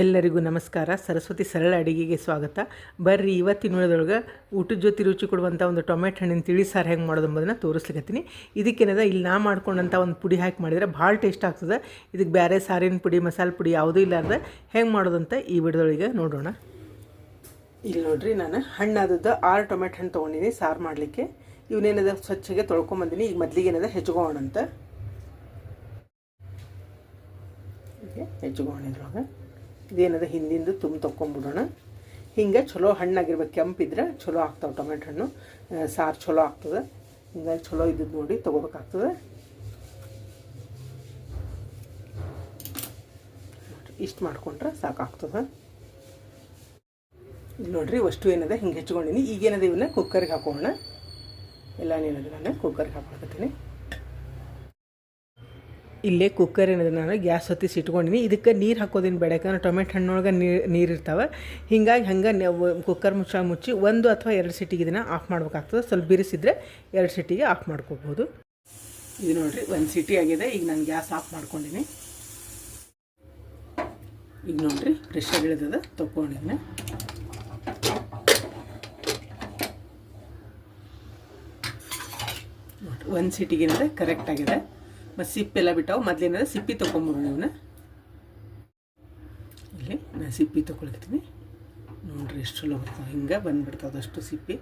ಎಲ್ಲರಿಗೂ ನಮಸ್ಕಾರ. ಸರಸ್ವತಿ ಸರಳ ಅಡಿಗೆಗೆ ಸ್ವಾಗತ. ಬರ್ರಿ, ಇವತ್ತಿನ ಉಳಿದೊಳಗೆ ಊಟದ ಜೊತೆ ರುಚಿ ಕೊಡುವಂಥ ಒಂದು ಟೊಮೆಟೊ ಹಣ್ಣಿನ ತಿಳಿ ಸಾರು ಹೆಂಗೆ ಮಾಡೋದು ಅಂಬೋದನ್ನು ತೋರಿಸ್ಲಿಕತ್ತೀನಿ. ಇದಕ್ಕೇನದ, ಇಲ್ಲಿ ನಾ ಮಾಡ್ಕೊಂಡಂಥ ಒಂದು ಪುಡಿ ಹಾಕಿ ಮಾಡಿದರೆ ಭಾಳ ಟೇಸ್ಟ್ ಆಗ್ತದೆ. ಇದಕ್ಕೆ ಬೇರೆ ಸಾರಿನ ಪುಡಿ, ಮಸಾಲೆ ಪುಡಿ ಯಾವುದೂ ಇಲ್ಲಾರ್ದೆ ಹೆಂಗೆ ಮಾಡೋದಂತ ಈ ವಿಡಿಯೋದೊಳಗೆ ನೋಡೋಣ. ಇಲ್ಲಿ ನೋಡ್ರಿ ನಾನು ಹಣ್ಣಾದದ್ದು ಆರು ಟೊಮೆಟೊ ಹಣ್ಣು ತೊಗೊಂಡಿನಿ ಸಾರು ಮಾಡಲಿಕ್ಕೆ. ಇವನೇನದ ಸ್ವಚ್ಛಗೆ ತೊಳ್ಕೊಂಬಂದಿನಿ ಈಗ ಮೊದಲಿಗೆ ಏನದ ಹೆಚ್ಕೋಣ ಅಂತ. ಹೀಗೆ ಹೆಚ್ಕೋಣ ಇದ್ರೊಳಗೆ. ಇದೇನದ ಹಿಂದಿಂದು ತುಂಬ ತೊಗೊಂಬಿಡೋಣ ಹಿಂಗೆ ಚಲೋ ಹಣ್ಣಾಗಿರ್ಬೇಕು, ಕೆಂಪಿದ್ರೆ ಚಲೋ ಆಗ್ತಾವೆ ಟೊಮೆಟೊ ಹಣ್ಣು. ಸಾರು ಚಲೋ ಆಗ್ತದೆ. ಹಿಂಗಾಗಿ ಚಲೋ ಇದ್ದದ್ದು ನೋಡಿ ತೊಗೋಬೇಕಾಗ್ತದೆ. ಇಷ್ಟು ಮಾಡ್ಕೊಂಡ್ರೆ ಸಾಕಾಗ್ತದೆ. ಇಲ್ಲಿ ನೋಡಿರಿ ಅಷ್ಟು ಏನಿದೆ, ಹಿಂಗೆ ಹೆಚ್ಕೊಂಡಿನಿ. ಈಗೇನದ ಇವನ್ನ? ಕುಕ್ಕರ್ಗೆ ಹಾಕೋಣ. ಎಲ್ಲ ಏನದ ನಾನು? ಕುಕ್ಕರ್ಗೆ ಹಾಕೊಳಕತ್ತೀನಿ. ಇಲ್ಲೇ ಕುಕ್ಕರ್ ಏನಿದೆ, ನಾನು ಗ್ಯಾಸ್ ಹೊತ್ತಿಸಿ ಇಟ್ಕೊಂಡಿನಿ. ಇದಕ್ಕೆ ನೀರು ಹಾಕೋದೇನು ಬೇಡ, ಯಾಕಂದ್ರೆ ಟೊಮೆಟೊ ಹಣ್ಣೊಳಗೆ ನೀರು ನೀರು ಇರ್ತಾವೆ. ಹಿಂಗಾಗಿ ಹಂಗೆ ಕುಕ್ಕರ್ ಮುಚ್ಚ, ಮುಚ್ಚಿ ಒಂದು ಅಥವಾ ಎರಡು ಸಿಟಿಗೆ ಇದನ್ನು ಆಫ್ ಮಾಡ್ಬೇಕಾಗ್ತದೆ. ಸ್ವಲ್ಪ ಬಿರಿಸಿದ್ರೆ ಎರಡು ಸಿಟಿಗೆ ಆಫ್ ಮಾಡ್ಕೋಬೋದು. ಇದು ನೋಡಿರಿ, ಒಂದು ಸಿಟಿ ಆಗಿದೆ. ಈಗ ನಾನು ಗ್ಯಾಸ್ ಆಫ್ ಮಾಡ್ಕೊಂಡಿನಿ. ಈಗ ನೋಡಿರಿ ಪ್ರೆಷರ್ ಇಳಿದದ ತೊಗೊಂಡಿದ್ದೀನಿ ಒಂದು ಸಿಟಿಗೆ ಕರೆಕ್ಟ್ ಆಗಿದೆ. ಮತ್ತು ಸಿಪ್ಪೆಲ್ಲ ಬಿಟ್ಟಾವು ಮೊದಲೇನದ ಸಿಪ್ಪಿ ತೊಗೊಂಬಿಡೋಣ ಇವನ್ನ ಇಲ್ಲಿ ನಾನು ಸಿಪ್ಪಿ ತೊಗೊಳ್ತೀನಿ. ನೋಡ್ರಿ ಎಷ್ಟು ಚಲೋ ಬರ್ತಾವೆ ಹಿಂಗೆ ಬಂದುಬಿಡ್ತಾವೆ ಅಷ್ಟು ಸಿಪ್ಪಿ.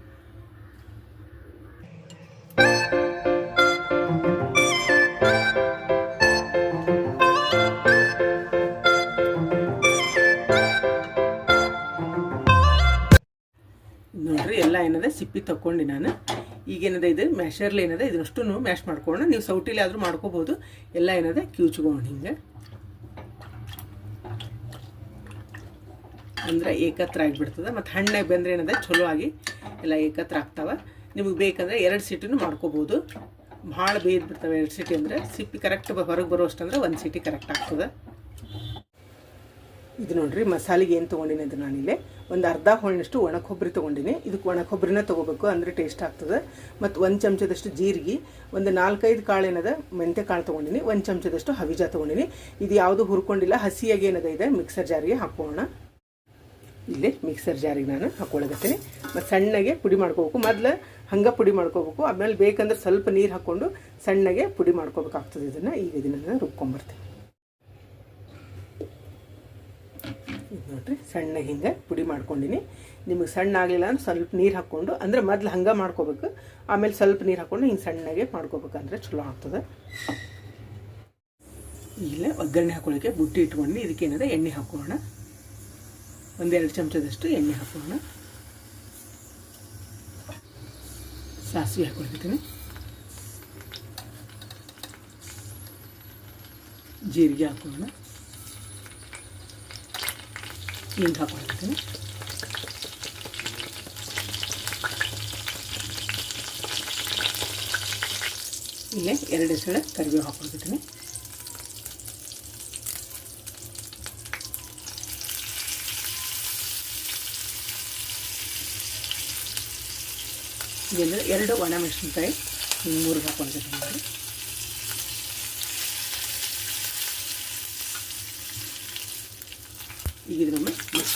ನೋಡ್ರಿ, ಎಲ್ಲ ಏನದ? ಸಿಪ್ಪಿ ತಕ್ಕೊಂಡು ನಾನು. ಈಗೇನದ ಇದು ಮ್ಯಾಶರ್ಲಿ ಏನದ ಇದನ್ನಷ್ಟು ಮ್ಯಾಶ್ ಮಾಡ್ಕೊಂಡು ನೀವು ಸೌಟಿಲಿ ಆದರೂ ಮಾಡ್ಕೋಬೋದು. ಎಲ್ಲ ಏನದ ಕ್ಯೂಚ್ಕೊಂಡು ಹಿಂಗೆ. ಅಂದ್ರೆ ಏಕತ್ರ ಆಗಿಬಿಡ್ತದೆ. ಮತ್ತು ಹಣ್ಣೆ ಬಂದರೆ ಏನದ ಚಲೋ ಆಗಿ ಎಲ್ಲ ಏಕತ್ರ ಆಗ್ತಾವೆ. ನಿಮಗೆ ಬೇಕಂದ್ರೆ ಎರಡು ಸೀಟನ್ನು ಮಾಡ್ಕೋಬೋದು. ಭಾಳ ಬೇಯ್ದು ಬಿಡ್ತವೆ ಎರಡು ಸೀಟಿ ಅಂದರೆ, ಸಿಪ್ಪಿ ಕರೆಕ್ಟ್ ಹೊರಗೆ ಬರೋಷ್ಟಂದ್ರೆ ಒಂದು ಸೀಟಿ ಕರೆಕ್ಟ್ ಆಗ್ತದೆ. ಇದು ನೋಡ್ರಿ, ಮಸಾಲೆಗೆ ಏನು ತೊಗೊಂಡಿನಿ ಅದು ನಾನಿಲ್ಲಿ. ಒಂದು ಅರ್ಧ ಹೋಳಿನಷ್ಟು ಒಣ ಕೊಬ್ಬರಿ ತೊಗೊಂಡಿನಿ. ಇದಕ್ಕೆ ಒಣ ಕೊಬ್ಬರಿನ ತೊಗೋಬೇಕು, ಅಂದರೆ ಟೇಸ್ಟ್ ಆಗ್ತದೆ. ಮತ್ತು ಒಂದು ಚಮಚದಷ್ಟು ಜೀರಿಗೆ, ಒಂದು ನಾಲ್ಕೈದು ಕಾಳು ಏನದ, ಮೆಂತ್ಯ ಕಾಳು ತೊಗೊಂಡಿನಿ. ಒಂದು ಚಮಚದಷ್ಟು ಹವಿಜ ತೊಗೊಂಡಿನಿ. ಇದು ಯಾವುದು ಹುರ್ಕೊಂಡಿಲ್ಲ, ಹಸಿಯಾಗಿ ಏನದ ಇದೆ ಮಿಕ್ಸರ್ ಜಾರಿಗೆ ಹಾಕೋಣ. ಇಲ್ಲಿ ಮಿಕ್ಸರ್ ಜಾರಿಗೆ ನಾನು ಹಾಕೊಳಗತ್ತೀನಿ ಮತ್ತು ಸಣ್ಣಗೆ ಪುಡಿ ಮಾಡ್ಕೋಬೇಕು. ಮೊದಲು ಹಂಗೆ ಪುಡಿ ಮಾಡ್ಕೋಬೇಕು. ಆಮೇಲೆ ಬೇಕಂದ್ರೆ ಸ್ವಲ್ಪ ನೀರು ಹಾಕ್ಕೊಂಡು ಸಣ್ಣಗೆ ಪುಡಿ ಮಾಡ್ಕೋಬೇಕಾಗ್ತದೆ ಇದನ್ನು. ಈಗ ಇದನ್ನು ರುಬ್ಕೊಂಬರ್ತೀನಿ. ಇದು ನೋಡ್ರಿ, ಸಣ್ಣ ಹಿಂಗೆ ಪುಡಿ ಮಾಡ್ಕೊಂಡಿನಿ. ನಿಮಗೆ ಸಣ್ಣ ಆಗಲಿಲ್ಲ ಅಂದ್ರೆ ಸ್ವಲ್ಪ ನೀರು ಹಾಕ್ಕೊಂಡು, ಅಂದರೆ ಮೊದ್ಲು ಹಂಗೆ ಮಾಡ್ಕೋಬೇಕು. ಆಮೇಲೆ ಸ್ವಲ್ಪ ನೀರು ಹಾಕ್ಕೊಂಡು ಹಿಂಗೆ ಸಣ್ಣಗೆ ಮಾಡ್ಕೋಬೇಕಂದ್ರೆ ಚಲೋ ಆಗ್ತದೆ. ಇಲ್ಲ ಒಗ್ಗರಣೆ ಹಾಕೊಳ್ಳೋಕ್ಕೆ ಬುಟ್ಟಿ ಇಟ್ಕೊಂಡು ಇದಕ್ಕೆ ಎಣ್ಣೆ ಹಾಕೋಣ. ಒಂದೆರಡು ಚಮಚದಷ್ಟು ಎಣ್ಣೆ ಹಾಕೋಣ. ಸಾಸಿವೆ ಹಾಕೊಳ್ತೀನಿ ಜೀರಿಗೆ ಹಾಕೋಣ. ಹಿಂಗೆ ಹಾಕೊಂಡಿರ್ತೀನಿ ಇಲ್ಲೇ ಎರಡು ಸಲ ಕರಿಬೇವು ಹಾಕೊಂಡಿರ್ತೀನಿ ಇದೆಲ್ಲ ಎರಡು ಒಣ ಮೆಣಸಿನ್ಕಾಯಿ ಮೂರು ಹಾಕೊಂಡಿರ್ತೀನಿ ನೋಡಿ ಈಗ ಇದನ್ನೊಮ್ಮೆ ಮಿಕ್ಸ್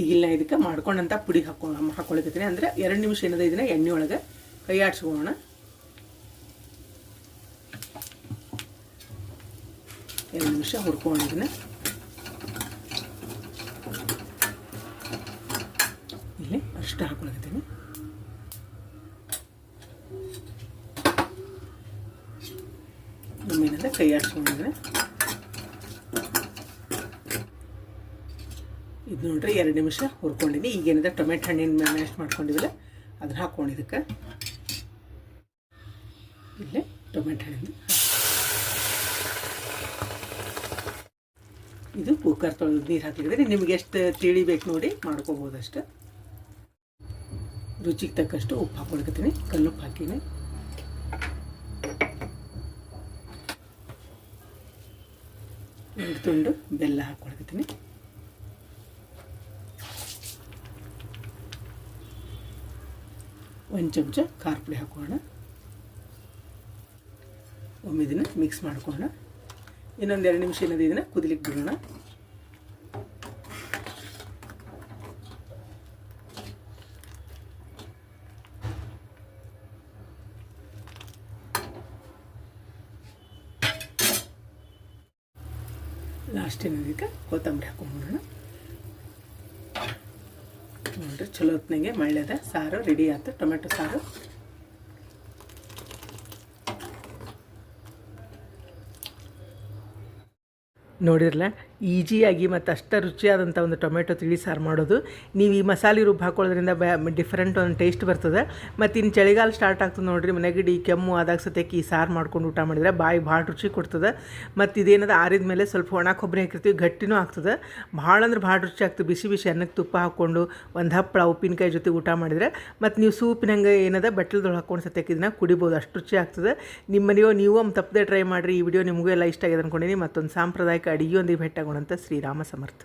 ಈಗಿಲ್ಲ ಇದಕ್ಕೆ ಮಾಡ್ಕೊಂಡಂಥ ಪುಡಿ ಹಾಕೊ ಹಾಕೊಳಕತ್ತೀನಿ ಅಂದ್ರೆ ಎರಡು ನಿಮಿಷ ಏನದ ಇದನ್ನ ಎಣ್ಣೆ ಒಳಗೆ ಕೈ ಆಡ್ಸ್ಕೊಳ್ಳೋಣ. ಎರಡು ನಿಮಿಷ ಹುರ್ಕೊಂಡು ಇದನ್ನ. ಇಲ್ಲಿ ಅಷ್ಟು ಹಾಕೊಳಕತ್ತೀನಿ ಒಮ್ಮೆನದ ಕೈ ಇದು ನೋಡ್ರಿ ಎರಡು ನಿಮಿಷ ಹುರ್ಕೊಂಡಿನಿ. ಈಗೇನಿದೆ ಟೊಮೆಟೊ ಹಣ್ಣಿನ ಮ್ಯಾಶ್ ಮಾಡ್ಕೊಂಡಿವಲ್ಲ, ಅದನ್ನ ಹಾಕ್ಕೊಂಡಿದ್ದಕ್ಕೆ ಇಲ್ಲೇ ಟೊಮೆಟೊ ಹಣ್ಣು ಇದು ಕುಕ್ಕರ್ ತೊಳೆದು ನೀರು ಹಾಕಿದ್ರೆ ನಿಮ್ಗೆ ಎಷ್ಟು ತಿಳಿಬೇಕು ನೋಡಿ ಮಾಡ್ಕೋಬೋದು ಅಷ್ಟು. ರುಚಿಗೆ ತಕ್ಕಷ್ಟು ಉಪ್ಪು ಹಾಕೊಳ್ಕತ್ತೀನಿ ಕಲ್ಲುಪ್ಪು ಹಾಕಿನಿ. ಎರಡು ತುಂಡು ಬೆಲ್ಲ ಹಾಕ್ಕೊಳ್ತೀನಿ ಒಂದು ಚಮಚ ಖಾರ ಪುಡಿ ಹಾಕೋಣ. ಒಮ್ಮೆ ಇದನ್ನು ಮಿಕ್ಸ್ ಮಾಡ್ಕೊಳ್ಳೋಣ ಇನ್ನೊಂದು ಎರಡು ನಿಮಿಷ ಏನಾದ್ರು ಇದನ್ನು ಕುದಿಲಿಕ್ಕೆ ಬಿಡೋಣ. ಲಾಸ್ಟ್ ಅದಕ್ಕೆ ಕೊತ್ತಂಬರಿ ಹಾಕೊಂಡ್ಬಿಡೋಣ ನೋಡ್ರಿ ಚಲೋ ಹೊತ್ನಾಗೆ ಮಳೆದ ಸಾರು ರೆಡಿ ಆಯ್ತು ಟೊಮೆಟೊ ಸಾರು. ನೋಡಿರಲ್ಲ ಈಜಿಯಾಗಿ ಮತ್ತು ಅಷ್ಟು ರುಚಿಯಾದಂಥ ಒಂದು ಟೊಮೆಟೊ ತಿಳಿ ಸಾರು ಮಾಡೋದು. ನೀವು ಈ ಮಸಾಲೆ ರುಬ್ಬಿ ಹಾಕೊಳ್ಳೋದ್ರಿಂದ ಬ್ಯಾ ಡಿಫ್ರೆಂಟ್ ಒಂದು ಟೇಸ್ಟ್ ಬರ್ತದೆ. ಮತ್ತು ಇನ್ನು ಚಳಿಗಾಲ ಸ್ಟಾರ್ಟ್ ಆಗ್ತದೆ ನೋಡಿರಿ ನೆಗಡಿ ಕೆಮ್ಮು ಆದಾಗ ಸತ್ಯಕ್ಕೆ ಈ ಸಾರು ಮಾಡ್ಕೊಂಡು ಊಟ ಮಾಡಿದ್ರೆ ಬಾಯಿ ಭಾಳ ರುಚಿ ಕೊಡ್ತದೆ. ಮತ್ತು ಇದೇನದ ಆರಿದ ಮೇಲೆ ಸ್ವಲ್ಪ ಒಣ ಕೊಬ್ಬರಿ ಹಾಕಿರ್ತೀವಿ, ಗಟ್ಟಿನೂ ಆಗ್ತದೆ. ಭಾಳ ಅಂದ್ರೆ ಭಾಳ ರುಚಿ ಆಗ್ತದೆ. ಬಿಸಿ ಬಿಸಿ ಅನ್ನಕ್ಕೆ ತುಪ್ಪ ಹಾಕ್ಕೊಂಡು ಒಂದು ಹಪ್ಪಳ ಉಪ್ಪಿನಕಾಯಿ ಜೊತೆ ಊಟ ಮಾಡಿದರೆ ಮತ್ತು ನೀವು ಸೂಪಿನಂಗೆ ಏನದ ಬಟ್ಲದೊಳಗೆ ಹಾಕೊಂಡು ಸತ್ಯಕ್ಕೆ ಇದನ್ನ ಕುಡಿಬೋದು, ಅಷ್ಟು ರುಚಿ ಆಗ್ತದೆ. ನಿಮ್ಮ ಮನೆಯೋ ನೀವು ಒಂದು ತಪ್ಪದೆ ಟ್ರೈ ಮಾಡಿರಿ. ಈ ವಿಡಿಯೋ ನಿಮಗೂ ಎಲ್ಲ ಇಷ್ಟ ಆಗಿದೆ ಅಂದ್ಕೊಂಡಿನಿ ಮತ್ತೊಂದು ಸಾಂಪ್ರದಾಯಿಕ ಅಡುಗೆಯೊಂದಿಗೆ ಭೇಟಿಯಾಗೋಣಂತ ಶ್ರೀರಾಮ ಸಮರ್ಥ